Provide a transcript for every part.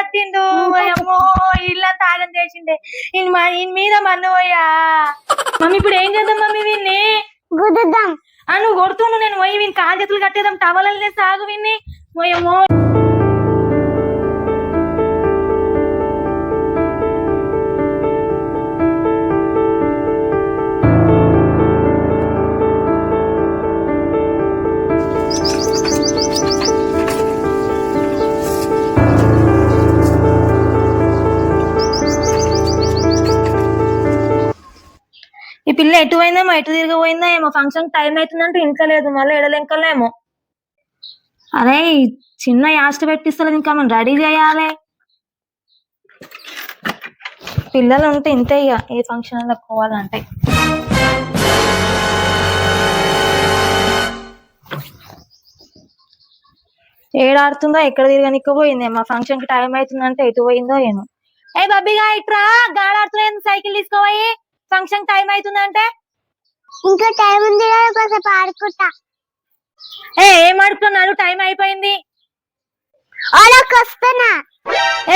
కట్టిండు అమ్మో ఇల్లంతా ఆగం చేసిండే. ఈయన మీద మన్ను పోయా? మమ్మీ ఇప్పుడు ఏం చేద్దాం మమ్మీ వీన్ని? గుద్దుదాం. ఆ నువ్వు కొడుతుండు నేను పోయి వీని కాలు చేతులు కట్టేద్దాం టవలనే సాగు విన్ని. పోయమ్మో పిల్ల ఎటు పోయిందేమో ఎటు తిరిగిపోయిందో ఏమో ఫంక్షన్ టైం అవుతుందంటే ఇంట్లో లేదు మళ్ళీ ఎడలెంకలేమో. అరే చిన్న యాస్ట్ పెట్టిస్తలేదు ఇంకా మనం రెడీ చేయాలి. పిల్లలు ఉంటే ఇంతే ఇక ఏ ఫంక్షన్ పోవాలంటే. ఏడాడుతుందో ఎక్కడ తిరగనిక్క పోయింది మా ఫంక్షన్కి టైం అవుతుందంటే ఎటు పోయిందో ఏమో. ఏ బబ్బిగా ఇట్రా గాడాడుతున్నా సైకిల్ తీసుకోపోయి ఫంక్షన్ టైం అవుతుందంటే ఇంకా టైం ఉంది ఆడుకుంటా. ఏ ఏం ఆడుకున్నాడు టైం అయిపోయింది. వస్తున్నా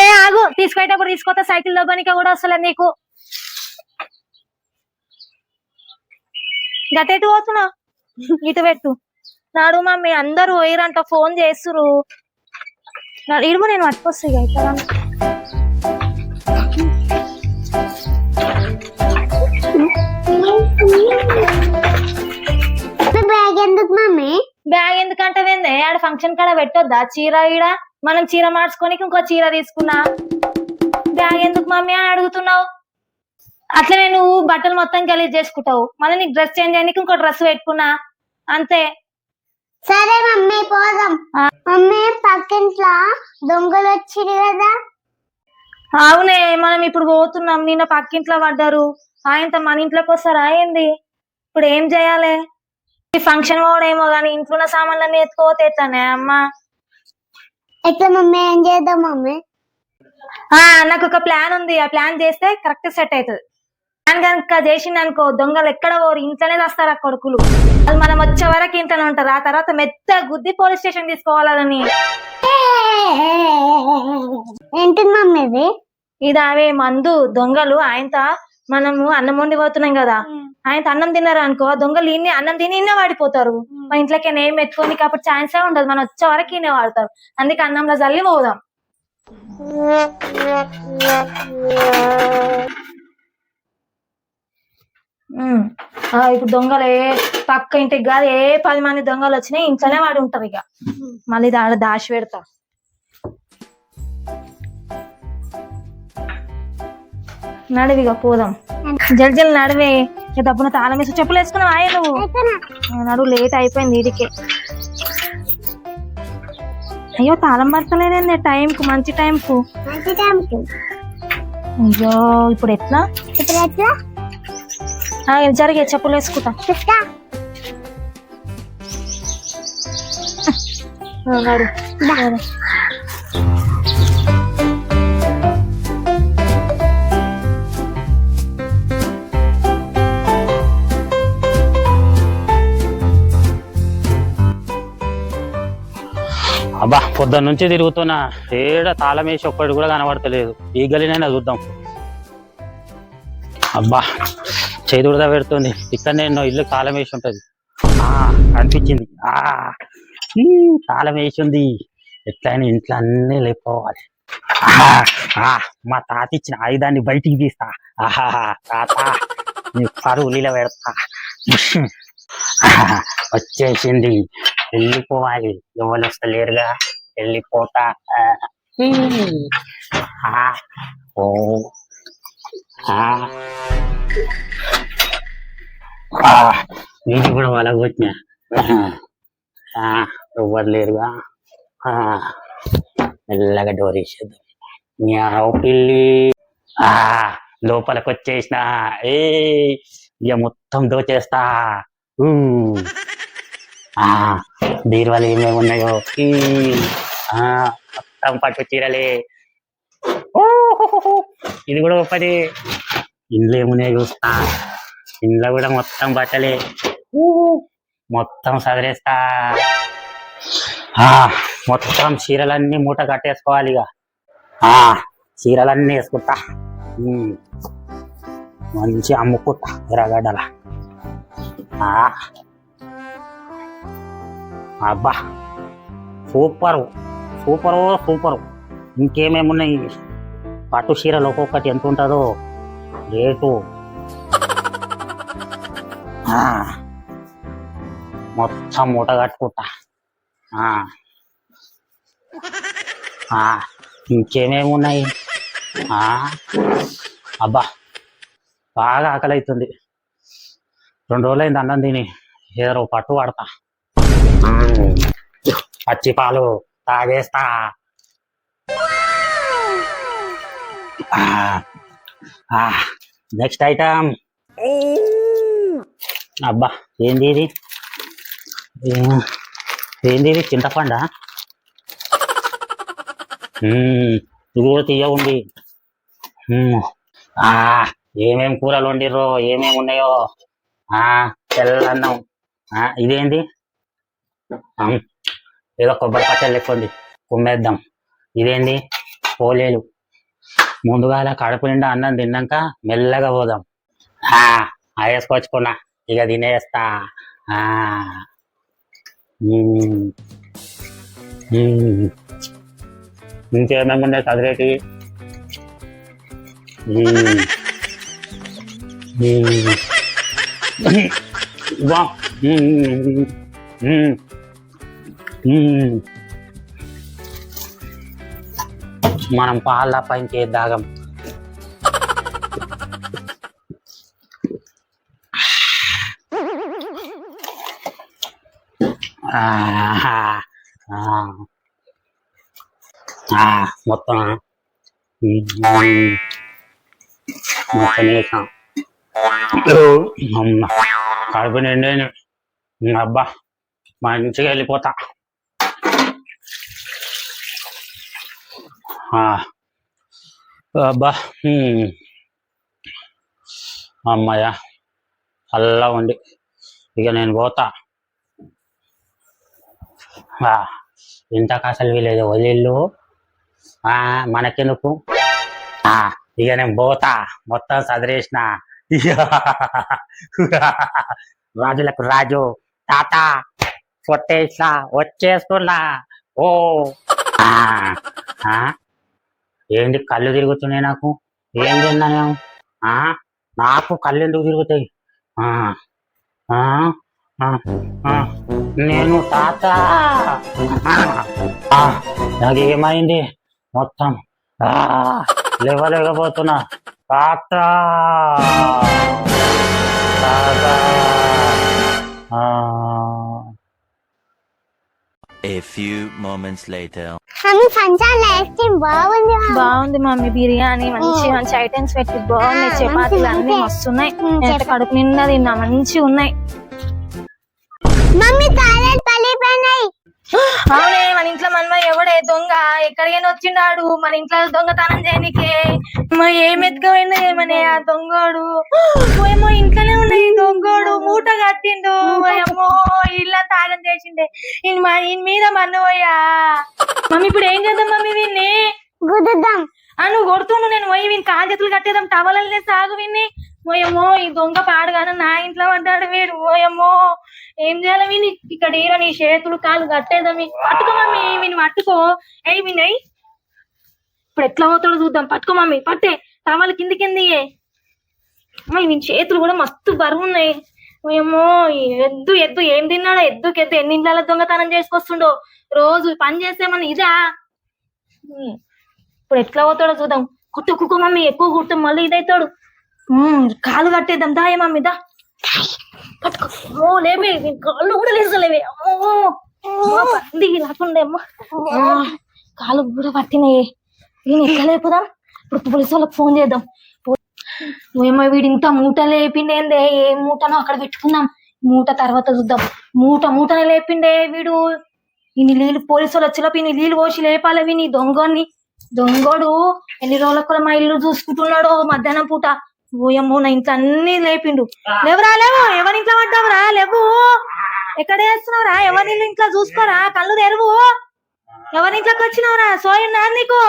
ఏ ఆగు తీసుకునేటప్పుడు తీసుకొస్తా సైకిల్ దబ్బనిక కూడా వస్తలేదు నీకు. గటెటు పోతున్నావు ఇటు పెట్టు. నాడు మమ్మీ అందరూ పోయిరంట ఫోన్ చేస్తురు ఇడుగు నేను పట్టుకొస్తా ఇక బ్యాగ్ ఎందుకు మమ్మీ? బ్యాగ్ ఎందుకంటే ఆడ ఫంక్షన్ కాడ పెట్టొద్దా? చీర ఈడ? మనం చీర మార్చుకొని ఇంకో చీర తీసుకున్నా. బ్యాగ్ ఎందుకు మమ్మీ అని అడుగుతున్నావు? అట్లనే నువ్వు బట్టలు మొత్తం గలీజ్ చేసుకుంటావు. మళ్ళీ నీకు డ్రెస్ చేంజ్ అయ్యానికి ఇంకో డ్రెస్ పెట్టుకున్నా. అంతే. సరే మమ్మీ పోదాం. మమ్మీ పక్కింట్లో దొంగలు వచ్చిరు కదా? అవునే మనం ఇప్పుడు పోతున్నాం. నిన్న పక్కింట్లో పడ్డారు. ఆయనతో మన ఇంట్లోకి వస్తారా ఏంది? ఇప్పుడు ఏం చేయాలి? ఈ ఫంక్షన్ పోవడేమో కానీ ఇంట్లో ఉన్న సామాన్లన్నీ ఎత్తుకోతే ఎట్లానే అమ్మా? ఎట్లా మమ్మీ? ఏం చేద్దాం మమ్మీ? ఆ నాకు ఒక ప్లాన్ ఉంది. ఆ ప్లాన్ చేస్తే కరెక్ట్ సెట్ అవుతుంది ప్లాన్ కనుక చేసింది అనుకో దొంగలు ఎక్కడ పోరు? ఇంట్లోనే వస్తారు ఆ కొడుకులు. అది మనం వచ్చే వరకు ఇంట్లోనే ఉంటారు. ఆ తర్వాత మెత్త గుద్ది పోలీస్ స్టేషన్ తీసుకోవాలని. ఏంటి మమ్మీ ఇది? ఇది అవే మందు దొంగలు ఆయనతో మనము అన్నం వండి పోతున్నాం కదా. ఆయన అన్నం తిన్నారు అనుకో ఆ దొంగలు ఇన్ని అన్నం తిని ఇన్నే వాడిపోతారు. మా ఇంట్లోకి ఏం ఎత్తుకొని కాబట్టి ఛాన్సే ఉండదు. మనం వచ్చే వరకు ఇన్నే వాడతారు. అందుకే అన్నంలో జల్లి పోదాం. ఇప్పుడు దొంగలు ఏ పక్క ఇంటికి కాదు ఏ పది మంది దొంగలు వచ్చినాయి ఇంట్లోనే వాడి ఉంటారు ఇక. మళ్ళీ దాడ దాచి పెడతా నడివిగా పోదాం. జల్ జల్ నడివే. తప్పున తాళం వేసి చెప్పులు వేసుకున్నావు? ఆయ నువ్వు. నడువు లేట్ అయిపోయింది వీడికి అయ్యో తాళం పడతలేదండి టైం కు మంచి టైం కు మంచి టైంకి. అయ్యో ఇప్పుడు ఎట్లా? జరిగే చెప్పులు వేసుకుంటా. నడు. అబ్బా పొద్దున్న నుంచి తిరుగుతున్నా. ఏడ తాళం వేసి ఒక్కటి కూడా కనబడతలేదు. ఈ గలినైనా చూద్దాం. అబ్బా చేదుడుదా పెడుతుంది. ఇక్కడ నేను ఇల్లు తాళం వేసి ఉంటుంది. ఆ అనిపించింది. ఆ ఈ, తాళం వేసి ఉంది. ఎట్లయినా ఇంట్లో అన్నీ లేకపోవాలి. ఆహా, మా తాత ఇచ్చిన ఆయుధాన్ని బయటికి తీస్తా. ఆహా తాత నీ పరువులీల పెడతా. వచ్చేసింది. వెళ్ళిపోవాలి. ఎవరు వస్తలేరుగా. వెళ్ళిపోతా. ఆ, ఓ. నీటి కూడా వలగొచ్చిన ఎవరు లేరుగా. మెల్లగా డోర్ వేసేద్దాం మ్యావ్ పిల్లి. ఆ. లోపలికి వచ్చేసిన. ఏ ఇక మొత్తం దోచేస్తా. బీరువాలు ఏమేమి ఉన్నాయో? ఆ మొత్తం పట్టు చీరలే. ఇది కూడా గొప్పది ఇండ్లు ఏమున్నాయి చూస్తా. ఇంట్లో కూడా మొత్తం బట్టలే. మొత్తం సదిరేస్తా. ఆ మొత్తం చీరలన్నీ మూట కట్టేసుకోవాలి ఇక. చీరలన్నీ వేసుకుంటా. మంచి అమ్ముకుంటా. ఎర్రగడ్డలా. అబ్బా సూపర్. Super super. ఇంకేమేమి ఉన్నాయి పట్టు చీరలు ఒక్కొక్కటి ఎంత ఉంటుందో? రేటు. ఆ. మొత్తం మూట కట్టుకుంటా. ఆ. ఆ, ఇంకేమేమి ఉన్నాయి ఆ, అబ్బా బాగా ఆకలి అవుతుంది రెండు రోజులైంది అన్నం తిని. ఏదో పట్టు పడతా పచ్చి పాలు తాగేస్తా. నెక్స్ట్ ఐటమ్ అబ్బా ఏంది ఇది? ఏంది ఇది? చింతపండా? ఇది కూడా తీయ ఆ ఏమేం కూరలు వండిర్రో ఏమేమి ఉన్నాయో ఆ తెల్లన్నం. ఆ ఇదేంది? ఏదో కొబ్బరి పచ్చడి లెక్క ఉంది కుమ్మేద్దాం. ఇదేంది? పోలేలు. ముందుగా అలా కడుపు నిండా అన్నం తిన్నాక మెల్లగా పోదాం. ఆ వేసుకొచ్చుకున్నా. ఇక తినేస్తా. ఆ. మ్మ్. ఇంకేమేమి ఉన్నాయి చదివేటి మనం పాల పైకి దాగం. ఆహా. ఆ. ఆ, మొత్తం. మొత్తం వేసాం కడుపు నిండేను అబ్బా. మంచిగా వెళ్ళిపోతా. అబ్బా మ్మ్. అమ్మయ్య ఉండి ఉంది. ఇక నేను పోతా. ఆ, ఇంతకు అసలు వీలేదు వదిలిళ్ళు. ఆ, మనకెందుకు? ఆ, ఇక నేను పోతా. మొత్తం చదివేసిన రాజులకు రాజు తాత పొట్టేసా వచ్చేస్తున్నా. ఓ. ఏంటి కళ్ళు తిరుగుతున్నాయి నాకు? ఏం తిన్నా ఆ, నాకు కళ్ళు ఎందుకు తిరుగుతాయి? ఆ, ఆ, నేను తాత. ఆ, నాకేమైంది మొత్తం. లేవలేకపోతున్నా. తాత. తాత. ఆ, A few moments later. Mummy function ice cream బాగుంది మమ్మీ. బాగుంది మమ్మీ బిర్యానీ మంచి మంచి ఐటమ్స్ పెట్టి బాగున్నాయి చపాతీలు అన్ని. మస్తున్నాయి ఎంత. కడుపు నిండా తిన్నా మంచిగా ఉన్నాయి మమ్మీ అవునే మన ఇంట్లో మనమ ఎవడే దొంగ? ఎక్కడికైనా వచ్చిండాడు? మన ఇంట్లో దొంగతనం చేయనికే. మా ఏం ఎత్తుకపోయిందో ఏమనే ఆ దొంగోడు? ఏమో ఇంట్లోనే ఉన్నాయి దొంగోడు మూట కట్టిండు. ఏమో ఇల్లు తాగం చేసిండే. ఈయన మీద మన్నవయ్యా మమ్మీ ఇప్పుడు ఏం చేద్దాం మమ్మీ వీన్ని? గుద్దుదాం. ఆ నువ్వు కొడుతుండు నేను పోయి వీని కాలు చేతులు కట్టేద్దాం. టవలనే సాగు విన్ని. ఓయమ్మో ఈ దొంగ పాడుగాను నా ఇంట్లో పడ్డాడు వీడు. ఓయమ్మో ఏం చేయాలి విని? ఇక్కడ ఈర నీ చేతులు కాలు కట్టేదా వీని. పట్టుకో మమ్మీ వీని పట్టుకో. ఏ వినయ్ ఇప్పుడు ఎట్లా పోతాడో చూద్దాం. పట్టుకో మమ్మీ పట్టే. టవల్ కింది కింది వీని చేతులు కూడా మస్తు బరువు ఉన్నాయి ఓయమ్మో ఎద్దు ఎద్దు ఏం తిన్నాడో ఎద్దుకి ఎద్దు ఎన్ని ఇళ్ళ దొంగతనం చేసుకొస్తుండో. రోజు పని చేసేమని ఇదా? ఇప్పుడు ఎట్లా పోతాడో చూద్దాం. కుట్టు కుక్క మమ్మీ ఎక్కువ కుట్టు మళ్ళీ ఇదైతాడు. కాలు కట్టేద్దాం. దాయ మమ్మీ దా. పట్టుకో. ఓ లేవే కాళ్ళు కూడా లేసలేవే అమ్మో. రాకుండే అమ్మ. కాలు కూడా పట్టినాయి. నేను ఎట్లా లేపుదాం? ఇప్పుడు పోలీసు వాళ్ళకి ఫోన్ చేద్దాం. ఏమో వీడు ఇంత మూట లేపిండేందే? ఏ మూటనో అక్కడ పెట్టుకుందాం. మూట తర్వాత చూద్దాం. మూట మూటనే లేపిండే వీడు. ఇన్ని నీళ్ళు పోలీసు వాళ్ళు వచ్చేలోపు ఇన్ని నీళ్ళు పోసి లేపాలి విని దొంగని. దొంగడు ఎన్ని రోజులకు మా ఇల్లు చూసుకుంటున్నాడో మధ్యాహ్నం పూట. ఓయమ్మో నా ఇంట్లో అన్ని లేపిండు. లేవురా లేవు. ఎవరి ఇంట్లో పడ్డావురా? లేవు. ఎక్కడ వేస్తున్నావురా? ఎవరి ఇంట్లో చూసుకోరా? కళ్ళు తెరువు. ఎవరి ఇంట్లోకి వచ్చినావురా? సోయన్నా నీకు.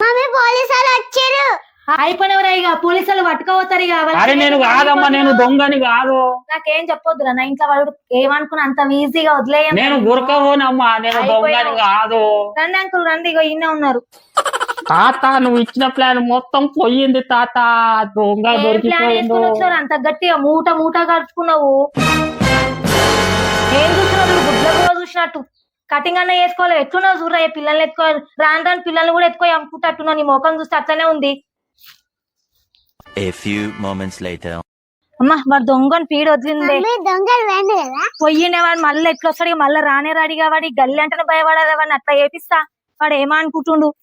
మమ్మీ పోలీసు వాళ్ళు వచ్చారు. అయిపోయినవరా ఇక పోలీసులు పట్టుకోపోతారు ఇక అరే నేను కాదమ్మా నేను దొంగని కాదు. నాకేం చెప్పొద్దురా నా ఇంట్లో వాడు ఏమనుకున్నా అంత ఈజీగా వదిలేయం నేను గురకపోనమ్మా నేను దొంగని. కాదు. రండి అంకుల్ రండి ఇగో ఈయన ఉన్నారు. తాత నువ్వు ఇచ్చిన ప్లాన్ మొత్తం పోయింది తాత. దొంగ వచ్చినారు అంత గట్టిగా మూట మూట కలుపుకున్నావు ఏం చూస్తున్నావు చూడు, గుడ్ల కూడా చూసినట్టు. కటింగ్ అన్న వేసుకోవాలి. ఎట్లున్నావు చూడరా పిల్లల్ని ఎత్తుకోవాలి రాను రాను పిల్లల్ని కూడా ఎత్తుకో అమ్ముకుంటట్టున్నావు నీ ముఖం చూస్తే అట్లనే ఉంది. A few moments later. అమ్మా వాడు దొంగని పీడ వదిలిందే. దొంగలు వెండి కదా. పొయ్యినే వాడు మళ్ళీ ఎట్లా వస్తాడు మళ్ళీ రానే రాడిగా వాడి. గల్లి అంటేనే భయపడాలి వాడిని అట్లా చేపిస్తా. వాడు ఏమనుకుంటుండు?